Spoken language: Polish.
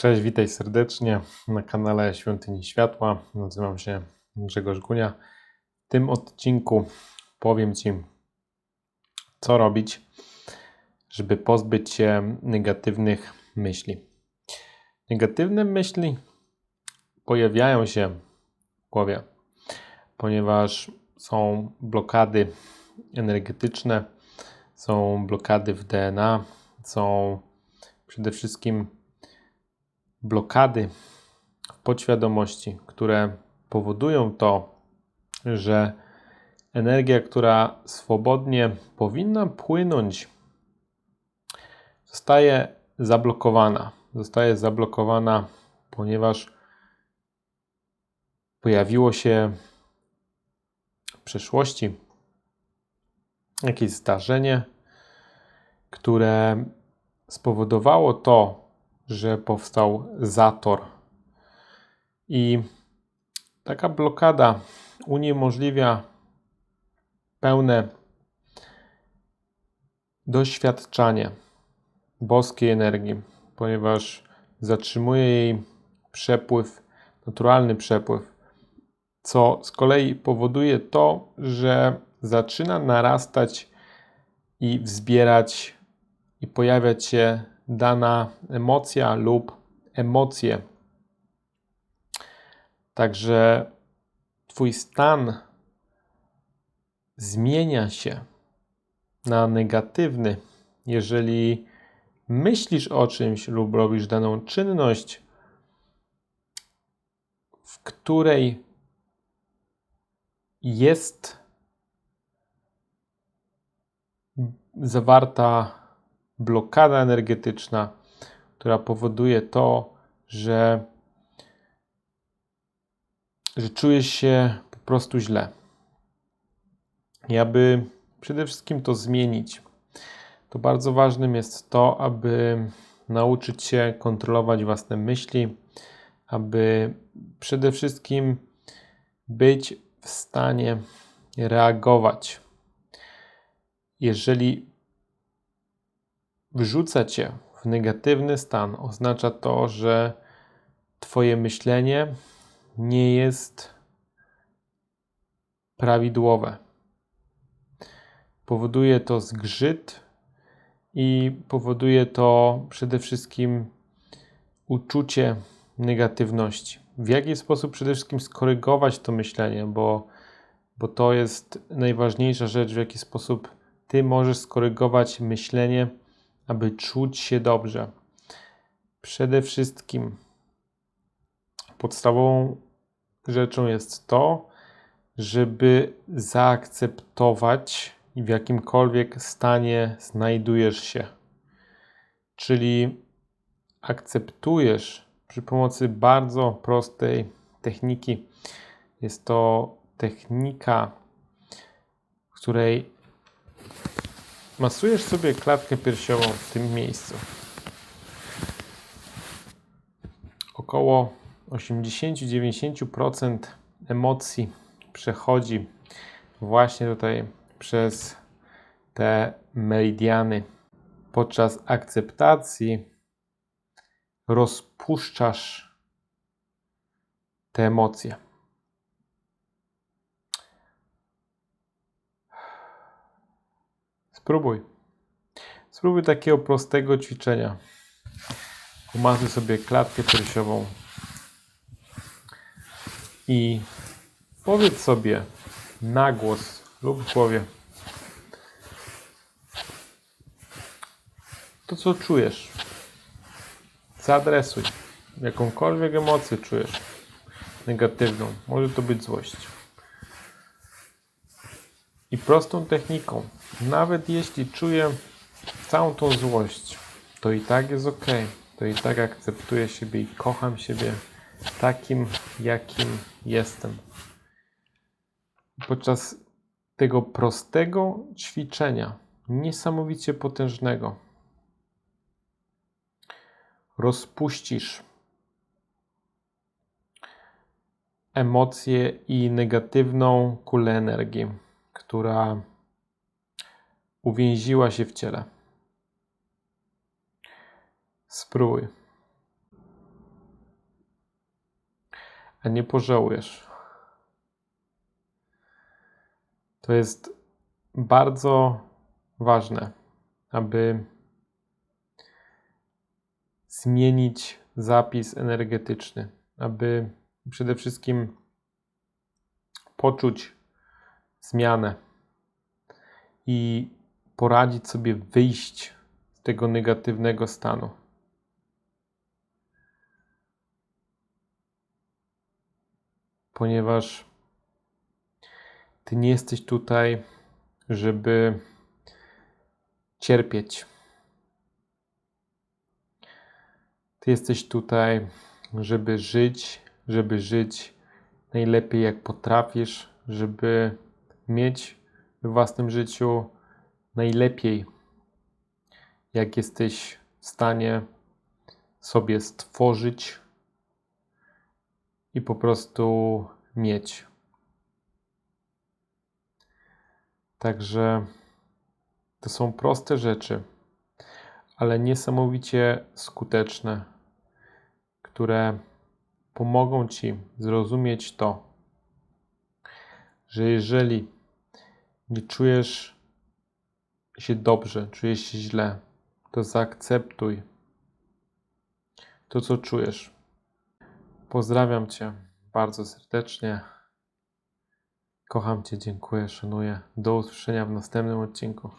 Cześć, witaj serdecznie na kanale Świątyni Światła. Nazywam się Grzegorz Gunia. W tym odcinku powiem Ci, co robić, żeby pozbyć się negatywnych myśli. Negatywne myśli pojawiają się w głowie, ponieważ są blokady energetyczne, są blokady w DNA, są przede wszystkim blokady w podświadomości, które powodują to, że energia, która swobodnie powinna płynąć, zostaje zablokowana. Zostaje zablokowana, ponieważ pojawiło się w przeszłości jakieś zdarzenie, które spowodowało to, że powstał zator. I taka blokada uniemożliwia pełne doświadczanie boskiej energii, ponieważ zatrzymuje jej przepływ, naturalny przepływ, co z kolei powoduje to, że zaczyna narastać i wzbierać i pojawiać się dana emocja lub emocje. Także Twój stan zmienia się na negatywny, jeżeli myślisz o czymś lub robisz daną czynność, w której jest zawarta blokada energetyczna, która powoduje to, że, że czujesz się po prostu źle. I aby przede wszystkim to zmienić, to bardzo ważnym jest to, aby nauczyć się kontrolować własne myśli, aby przede wszystkim być w stanie reagować. Jeżeli wrzuca cię w negatywny stan, oznacza to, że Twoje myślenie nie jest prawidłowe. Powoduje to zgrzyt i powoduje to przede wszystkim uczucie negatywności. W jaki sposób przede wszystkim skorygować to myślenie, bo, bo to jest najważniejsza rzecz, w jaki sposób Ty możesz skorygować myślenie aby czuć się dobrze. Przede wszystkim podstawową rzeczą jest to, żeby zaakceptować, w jakimkolwiek stanie znajdujesz się. Czyli akceptujesz przy pomocy bardzo prostej techniki. Jest to technika, w której Masujesz sobie klatkę piersiową w tym miejscu. Około 80-90% emocji przechodzi właśnie tutaj przez te meridiany. Podczas akceptacji rozpuszczasz te emocje. Spróbuj. Spróbuj takiego prostego ćwiczenia. Umasuj sobie klatkę piersiową i powiedz sobie na głos lub w głowie to, co czujesz. Zaadresuj jakąkolwiek emocję czujesz negatywną. Może to być złość. I prostą techniką nawet jeśli czuję całą tą złość, to i tak jest ok. To i tak akceptuję siebie i kocham siebie takim, jakim jestem. Podczas tego prostego ćwiczenia, niesamowicie potężnego, rozpuścisz emocje i negatywną kulę energii, która uwięziła się w ciele. Spróbuj. a nie pożałujesz. To jest bardzo ważne, aby zmienić zapis energetyczny, aby przede wszystkim poczuć zmianę i poradzić sobie wyjść z tego negatywnego stanu. Ponieważ ty nie jesteś tutaj, żeby cierpieć. Ty jesteś tutaj, żeby żyć, żeby żyć najlepiej jak potrafisz, żeby mieć w własnym życiu najlepiej, jak jesteś w stanie sobie stworzyć i po prostu mieć. Także to są proste rzeczy, ale niesamowicie skuteczne, które pomogą ci zrozumieć to, że jeżeli nie czujesz się dobrze, czujesz się źle, to zaakceptuj to, co czujesz. Pozdrawiam Cię bardzo serdecznie. Kocham Cię, dziękuję, szanuję. Do usłyszenia w następnym odcinku.